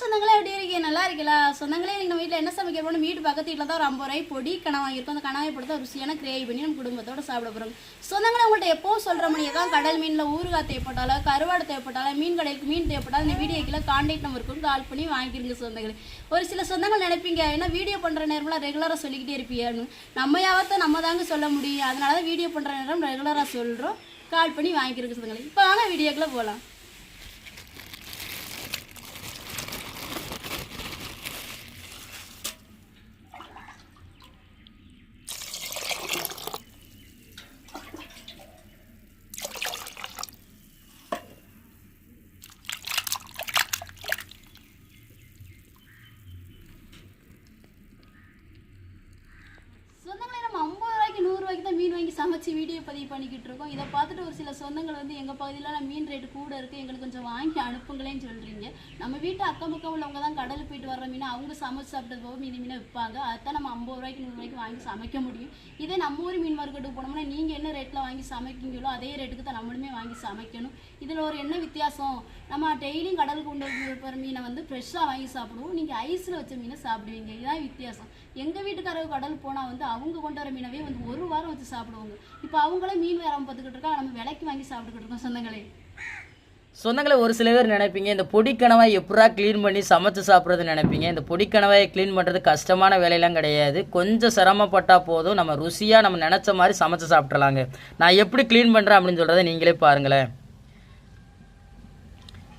சொந்தங்களே எப்படி இருக்கீங்க? நல்லா இருக்கீங்களா? சொந்தங்களே நம்ம வீட்டில் என்ன சமைக்க வீட்டு பக்கத்து வீட்டில் தான் ஒரு ஐம்பது ரூபாய் பொடி கணவாய் வாங்கியிருக்கோம். அந்த கனவை தான் ருசியான கிரேவி பண்ணி நம்ம குடும்பத்தோட சாப்பிட போகிறோம் சொந்தங்களே உங்கள்கிட்ட எப்போ சொல்கிற மணியை தான் கடல் மீனில் ஊறுகாய் தேவைப்பட்டாலோ கருவாடு தேவைப்பட்டாலோ மீன் கடைக்கு மீன் தேவைப்பட்டாலும் இந்த வீடியோ கீழே கான்டாக்ட் நம்பருக்கு கால் பண்ணி வாங்கிக்கிறீங்க சொந்தங்களே. ஒரு சில சொந்தங்கள் நினைப்பீங்க ஏன்னா வீடியோ பண்ணுற நேரம்லாம் ரெகுலராக சொல்லிக்கிட்டே இருப்பீங்கன்னு நம்ம யாவத்தை நம்ம தாங்க சொல்ல முடியும். அதனால தான் வீடியோ பண்ணுற நேரம் ரெகுலராக சொல்கிறோம் கால் பண்ணி வாங்கிக்கிறீங்க சொந்தங்களே. இப்போ வாங்க வீடியோக்குள்ளே போகலாம் சொந்தங்களே நம்ம ஐம்பது ரூபாய்க்கு நூறு ரூபாய்க்கு தான் வச்சு வீடியோ பதிவு பண்ணிக்கிட்டு இருக்கோம். இதை பார்த்துட்டு ஒரு சில சொந்தங்கள் வந்து எங்கள் பகுதியில மீன் ரேட்டு கூட இருக்குது எங்களுக்கு கொஞ்சம் வாங்கி அனுப்புங்களேன்னு சொல்கிறீங்க நம்ம வீட்டு அக்கம் பக்கம் உள்ளவங்க தான் கடலுக்கு போயிட்டு வர்ற மீனை அவங்க சமைச்சு சாப்பிட்டது போக மீன் மீனை விற்பாங்க. அதுதான் நம்ம ஐம்பது ரூபாய்க்கு நூறு ரூபாய்க்கு வாங்கி சமைக்க முடியும். இதே நம்ம ஊர் மீன் மார்க்கெட்டுக்கு போனோம்னா நீங்கள் என்ன ரேட்டில் வாங்கி சமைக்கிங்களோ அதே ரேட்டுக்கு தான் நம்மளுமே வாங்கி சமைக்கணும். இதில் ஒரு என்ன வித்தியாசம்? நம்ம டெய்லியும் கடலுக்கு கொண்டு போகிற மீனை வந்து ஃப்ரெஷ்ஷாக வாங்கி சாப்பிடுவோம். நீங்கள் ஐஸில் வச்ச மீனை சாப்பிடுவீங்க. இதுதான் வித்தியாசம். எங்கள் வீட்டுக்காரங்க கடல் போனால் வந்து அவங்க கொண்டு வர மீனவே வந்து ஒரு வாரம் வச்சு சாப்பிடுவாங்க. இப்போ அவங்களே மீன் வேறாம பார்த்துக்கிட்டு இருக்கா நம்ம விலைக்கு வாங்கி சாப்பிட்டுக்கிட்டு இருக்கோம் சொந்தங்களே. சொந்தங்களை ஒரு சில பேர் நினைப்பீங்க இந்த பொடி கணவாய் எப்படா க்ளீன் பண்ணி சமைச்சு சாப்பிட்றது நினைப்பீங்க. இந்த பொடி கணவாயை க்ளீன் பண்ணுறது கஷ்டமான வேலையெல்லாம் கிடையாது. கொஞ்சம் சிரமப்பட்டால் போதும். நம்ம ருசியாக நம்ம நினச்ச மாதிரி சமைச்சு சாப்பிட்றலாங்க நான் எப்படி க்ளீன் பண்ணுறேன் அப்படின்னு சொல்கிறத நீங்களே பாருங்களேன்.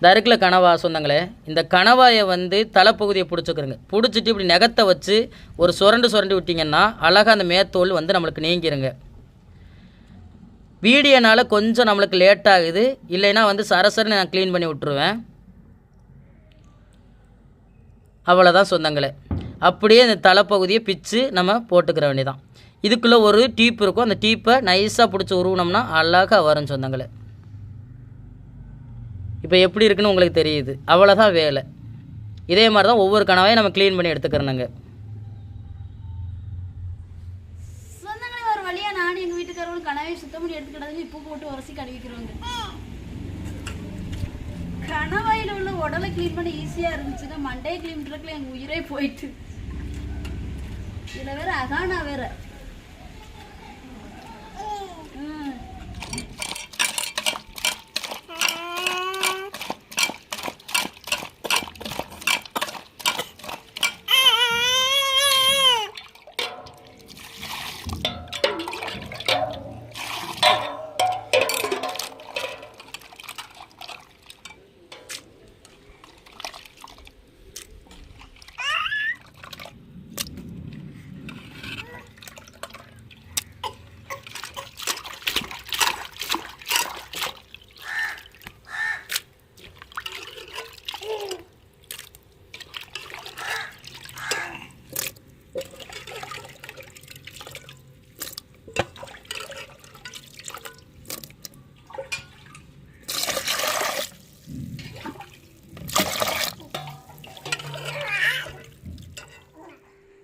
தருக்கில் கனவா சொந்தங்களே. இந்த கணவாயை வந்து தலைப்பகுதியை பிடிச்சிக்கிறங்க பிடிச்சிட்டு இப்படி நெகத்தை வச்சு ஒரு சுரண்டு சுரண்டு விட்டிங்கன்னா அழகாக அந்த மேத்தோல் வந்து நம்மளுக்கு நீங்கிருங்க. வீடியோனால கொஞ்சம் நம்மளுக்கு லேட் ஆகுது. இல்லைன்னா வந்து சரசரன்னு நான் க்ளீன் பண்ணி விட்ருவேன் அவ்வளோதான் சொந்தங்களே. அப்படியே இந்த தலைப்பகுதியை பிச்சு நம்ம போட்டுக்கிற வேண்டியதான் இதுக்குள்ளே ஒரு டீப் இருக்கும். அந்த டீப்பை நைஸாக பிடிச்சி உருவினோம்னா அழகாக வரும் சொந்தங்களே. இப்போ எப்படி இருக்குன்னு உங்களுக்கு தெரியுது. அவ்வளோதான் வேலை. இதே மாதிரி தான் ஒவ்வொரு கனவையும் நம்ம க்ளீன் பண்ணி எடுத்துக்கிறோங்க வழியாக எங்கள் சுத்தம் பண்ணி இப்போ போட்டு கணவாயில் உள்ள உடலை க்ளீன் பண்ண ஈஸியாக இருந்துச்சுங்க மண்டே க்ளீன் பண்ணுறதுக்குள்ள எங்கள் உயிரே போயிட்டு. இதில் வேற அகானா வேற? ம்.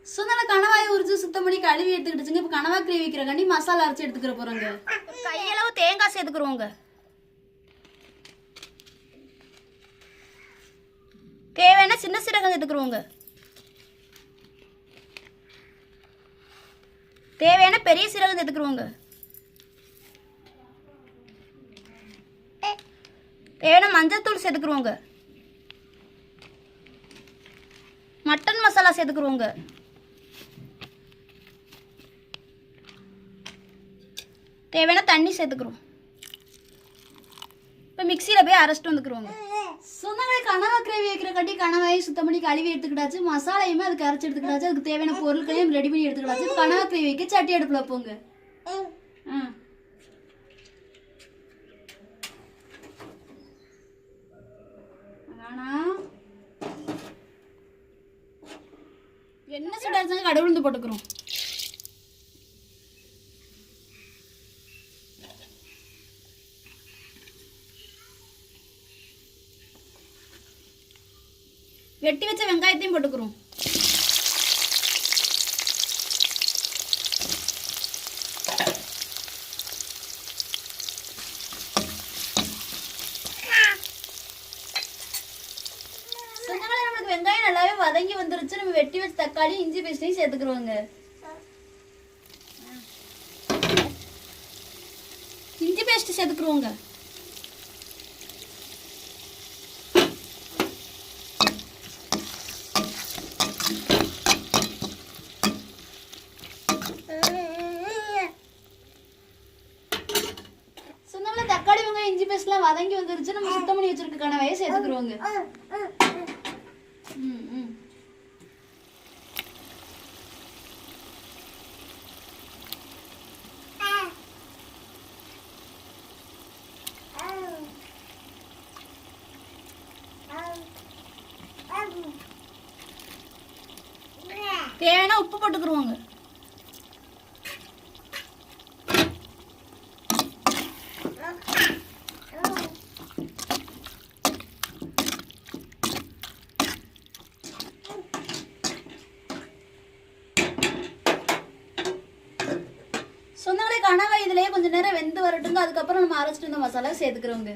சொன்னால கணவாய் உரிச்சு சுத்தம் பண்ணி கழுவி எடுத்துக்கிட்டுச்சுங்க இப்போ கனவா வைக்கிறக்காண்டி மசாலா அரைச்சி எடுத்துக்கிற போகிறோங்க கையளவு தேங்காய் சேர்த்துக்கிறோங்க தேவையான சின்ன சீரகம் சேர்த்துக்கிறோங்க தேவையான பெரிய சீரகம் சேர்த்துக்கிறோங்க தேவையான மஞ்சத்தூள் சேர்த்துக்கிறோங்க மட்டன் மசாலா சேர்த்துக்கிறோங்க தேவையான தண்ணி சேர்த்துக்கிறோம் இப்போ மிக்சியில் போய் அரைச்சிட்டு வந்துக்கிறோங்க சொந்தங்களை கனவா கிரேவி வைக்கிற கட்டி கனவாயை சுத்தம் பண்ணி கழுவி எடுத்துக்கிட்டாச்சு. மசாலையுமே அதுக்கு அரைச்சி எடுத்துக்கிட்டாச்சு. அதுக்கு தேவையான பொருட்களையும் ரெடி பண்ணி எடுத்துக்கிட்டாச்சு. கனவா கிரேவி வைக்க சட்டி அடுப்பில் போங்க ஆ. என்ன சுடாச்சு கடவுள் போட்டுக்கிறோம் வெட்டி வச்ச வெங்காயத்தையும் போட்டுக்கிறோம். நம்மளுக்கு வெங்காயம் நல்லாவே வதங்கி வந்துருச்சு. நம்ம வெட்டி வச்ச தக்காளி இஞ்சி பேஸ்டையும் சேர்த்துக்கிறோங்க. இஞ்சி பேஸ்ட் சேர்த்துக்கிறோங்க சொன்னால தக்காளி வெங்காயம் இஞ்சி பேஸ்ட்லாம் வதங்கி வந்துருச்சு. நம்ம சுத்தம் பண்ணி வச்சிருக்க கனவையை ம். தேவைன்னா உப்பு போட்டுக்கிருவோங்க. சொன்னாலே இதுலயே கொஞ்ச நேரம் வெந்து வரட்டுங்க அதுக்கப்புறம் நம்ம அரைச்சிட்டு இருந்த மசாலா சேர்த்துக்கிறோங்க.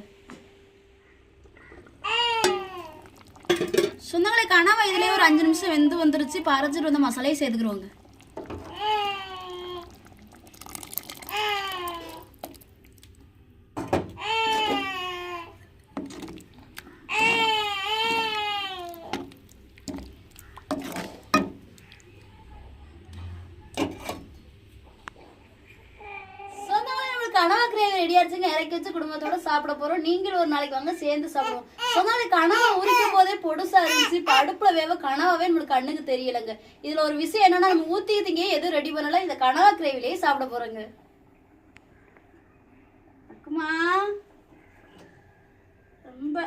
சொன்னாங்களே கனவா இதுலயே ஒரு அஞ்சு நிமிஷம் வெந்து வந்துருச்சு. இப்போ அரைச்சிட்டு வந்த மசாலையை சேர்த்துக்கிறோங்க. நம்மளுக்கு ரெடி ஆச்சுங்க இறக்கி வச்சு குடும்பத்தோட சாப்பிட போறோம். நீங்களும் ஒரு நாளைக்கு வாங்க சேர்ந்து சாப்பிடுவோம். சொந்தங்களே கனவா உரிக்கும் போதே பொடுசா இருந்துச்சு. இப்ப அடுப்புல வேவ கனவாவே நம்மளுக்கு கண்ணுக்கு தெரியலங்க. இதுல ஒரு விஷயம் என்னன்னா நம்ம ஊத்திக்கிட்டீங்க எதுவும் ரெடி பண்ணல இந்த கனவா கிரேவிலேயே சாப்பிட போறோங்க. ரொம்ப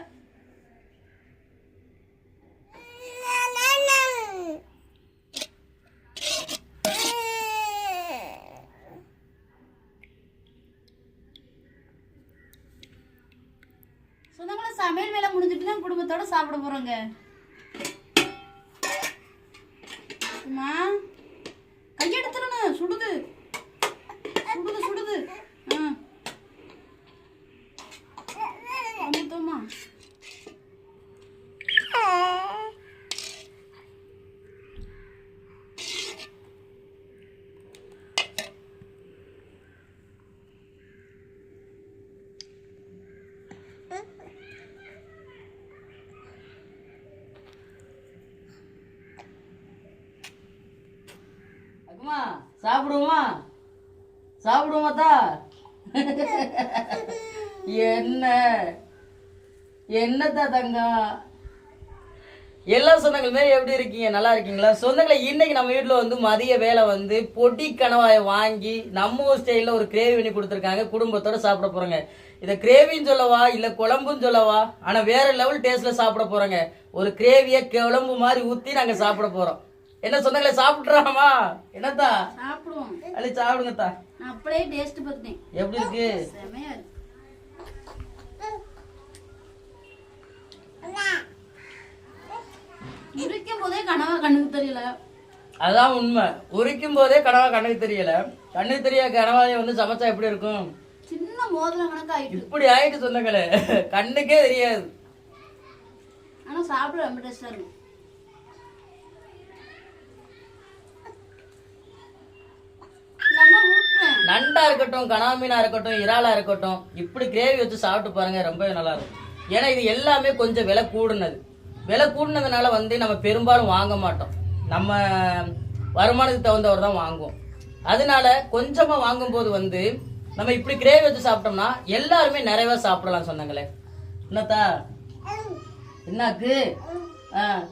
சமையல் வேலை முடிஞ்சிட்டு தான் குடும்பத்தோட சாப்பிட போறோங்க. கையெடுத்துடணும் சுடுது சுடுது ஆ அமுத்தம்மா அம்மா சாப்பிடுவோமா? சாப்பிடுவோமாத்தா என்ன? என்னத்தா தங்கம்? எல்லா சொந்தங்களுமே எப்படி இருக்கீங்க? நல்லா இருக்கீங்களா? சொந்தங்களை இன்னைக்கு நம்ம வீட்டில் வந்து மதிய வேலை வந்து பொடி கணவாயை வாங்கி நம்ம ஊர் ஸ்டைலில் ஒரு கிரேவி பண்ணி கொடுத்துருக்காங்க. குடும்பத்தோட சாப்பிட போறோங்க. இதை கிரேவின்னு சொல்லவா? இல்லை குழம்புன்னு சொல்லவா? ஆனால் வேற லெவல் டேஸ்ட்ல சாப்பிட போறோங்க. ஒரு கிரேவியை குழம்பு மாதிரி ஊற்றி நாங்கள் சாப்பிட போறோம். என்ன சொந்தங்களை சாப்பிட்றாமா என்னத்தா? சாப்பிடுவோம். அள்ளி சாப்பிடுங்கத்தா. நான் அப்படியே டேஸ்ட் பார்த்துட்டேன் எப்படி இருக்கு? செமையா இருக்கு. இருக்கும் போதே கனவா கண்ணுக்கு தெரியல. அதான் உண்மை. உரிக்கும் போதே கனவா கண்ணுக்கு தெரியல. கண்ணுக்கு தெரியாத கனவாயை வந்து சமைச்சா எப்படி இருக்கும்? சின்ன மோதிரம் கணக்கு ஆயிட்டு இப்படி ஆயிட்டு சொந்தங்களே கண்ணுக்கே தெரியாது. ஆனா சாப்பிட ரொம்ப டேஸ்டா இருக்கும் நம்ம ஊட்டுறேன் நண்டா இருக்கட்டும் கனவா மீனா இருக்கட்டும் இறாலா இருக்கட்டும் இப்படி கிரேவி வச்சு சாப்பிட்டு பாருங்க ரொம்பவே நல்லா இருக்கும். ஏன்னா இது எல்லாமே கொஞ்சம் விலை கூடுனது. விலை கூடுனதுனால வந்து நம்ம பெரும்பாலும் வாங்க மாட்டோம். நம்ம வருமானத்துக்கு தகுந்தவர் தான் வாங்குவோம். அதனால கொஞ்சமா வாங்கும்போது வந்து நம்ம இப்படி கிரேவி வச்சு சாப்பிட்டோம்னா எல்லாருமே நிறையவா சாப்பிடலாம் சொன்னாங்களே. என்னத்தா? என்னாக்கு? ஆ.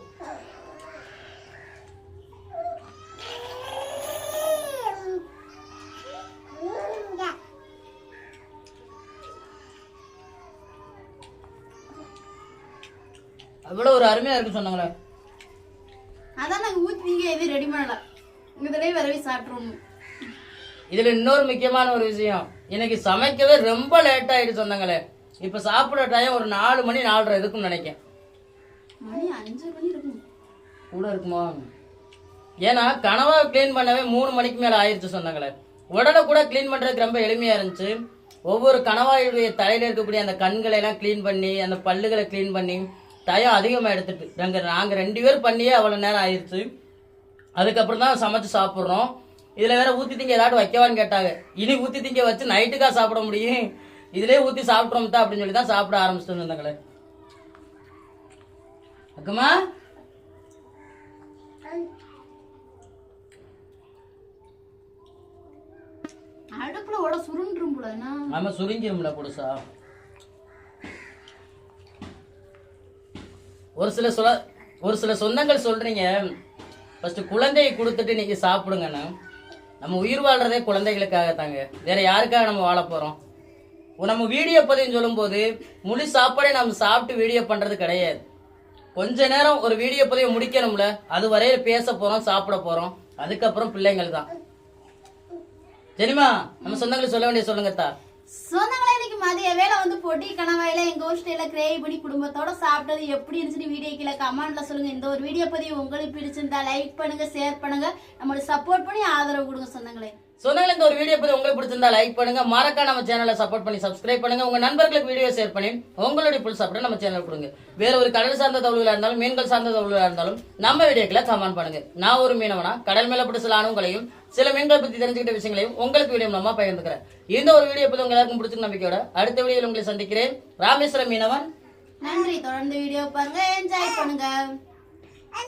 அவ்வளோ ஒரு அருமையா இருக்கு சொன்னாங்களே. அதான் நாங்க ஊத்தி நீங்க எதுவும் ரெடி பண்ணல. இதுலயே விரவி சாப்பிட்டுருவோம். இதுல இன்னொரு முக்கியமான ஒரு விஷயம். எனக்கு சமைக்கவே ரொம்ப லேட் ஆயிடுச்சு சொன்னாங்களே. இப்ப சாப்பிட டைம் ஒரு நாலு மணி நாலரை இருக்கும்னு நினைக்கிறேன். மணி அஞ்சு மணி இருக்கும். கூட இருக்குமா? ஏன்னா கனவா க்ளீன் பண்ணவே மூணு மணிக்கு மேல ஆயிருச்சு சொன்னாங்களே. உடனே கூட க்ளீன் பண்றதுக்கு ரொம்ப எளிமையா இருந்துச்சு. ஒவ்வொரு கணவாயுடைய தலையில இருக்கக்கூடிய அந்த கண்களை எல்லாம் க்ளீன் பண்ணி அந்த பல்லுகளை க்ளீன் பண்ணி டயம் அதிகமாக எடுத்துட்டு. நாங்கள் நாங்கள் ரெண்டு பேர் பண்ணியே அவ்வளோ நேரம் ஆயிடுச்சு அதுக்கப்புறம் தான் சமைச்சு சாப்பிட்றோம். இதில் வேற ஊற்றி திங்க ஏதாட்டும் வைக்கவான்னு கேட்டாங்க. இனி ஊற்றி திங்க வச்சு நைட்டுக்கா சாப்பிட முடியும்? இதிலே ஊற்றி சாப்பிட்றோம் தான் அப்படின்னு சொல்லி தான் சாப்பிட ஆரம்பிச்சிட்டு இருந்தாங்களே அக்கம்மா? அடுப்புல ஓட சுருண்டுரும் போல சுருங்கிரும்ல புதுசா. ஒரு சில சொல ஒரு சில சொந்தங்கள் சொல்றீங்க. ஃபஸ்ட்டு குழந்தையை கொடுத்துட்டு நீங்கள் சாப்பிடுங்கண்ணா. நம்ம உயிர் வாழ்றதே குழந்தைகளுக்காக தாங்க வேற யாருக்காக நம்ம வாழ போகிறோம் நம்ம வீடியோ பதிவுன்னு சொல்லும்போது முழு சாப்பாடே நம்ம சாப்பிட்டு வீடியோ பண்ணுறது கிடையாது. கொஞ்ச நேரம் ஒரு வீடியோ பதிவை முடிக்கணும்ல அது வரையில பேச போகிறோம் சாப்பிட போகிறோம் அதுக்கப்புறம் பிள்ளைங்கள் தான் சரிம்மா நம்ம சொந்தங்களுக்கு சொல்ல வேண்டிய சொல்லுங்க தா சொந்தங்களே இன்னைக்கு மதிய வேளை வந்து பொடி கணவாயில எங்க ஹோஸ்டேல ஸ்டைல கிரேவி பண்ணி குடும்பத்தோட சாப்பிட்டது எப்படி இருந்துச்சுன்னு வீடியோ கீழே கமெண்ட்ல சொல்லுங்க. இந்த ஒரு வீடியோ பதிவு உங்களுக்கு பிடிச்சிருந்தா லைக் பண்ணுங்க ஷேர் பண்ணுங்க. நம்மளுக்கு சப்போர்ட் பண்ணி ஆதரவு கொடுங்க சொந்தங்களே. சொன்னாங்க இந்த ஒரு வீடியோ பத்தி உங்களுக்கு பிடிச்சிருந்தா லைக் பண்ணுங்க. மறக்காம நம்ம சேனலை சப்போர்ட் பண்ணி சப்ஸ்கிரைப் பண்ணுங்க. உங்க நண்பர்களுக்கு வீடியோ ஷேர் பண்ணி உங்களுடைய புல் சாப்பிட நம்ம சேனல் கொடுங்க. வேற ஒரு கடல் சார்ந்த தகவல்களா இருந்தாலும் மீன்கள் சார்ந்த தகவல்களா இருந்தாலும் நம்ம வீடியோக்களை கமெண்ட் பண்ணுங்க. நான் ஒரு மீனவனா கடல் மேல பிடிச்ச சில அணுகளையும் சில மீன்கள் பத்தி தெரிஞ்சுக்கிட்ட விஷயங்களையும் உங்களுக்கு வீடியோ மூலமா பகிர்ந்துக்கிறேன். இந்த ஒரு வீடியோ பத்தி உங்க எல்லாருக்கும் பிடிச்ச நம்பிக்கையோட அடுத்த வீடியோவில் உங்களை சந்திக்கிறேன். ராமேஸ்வரம் மீனவன். நன்றி. தொடர்ந்து வீடியோ பாருங்க. என்ஜாய் பண்ணுங்க.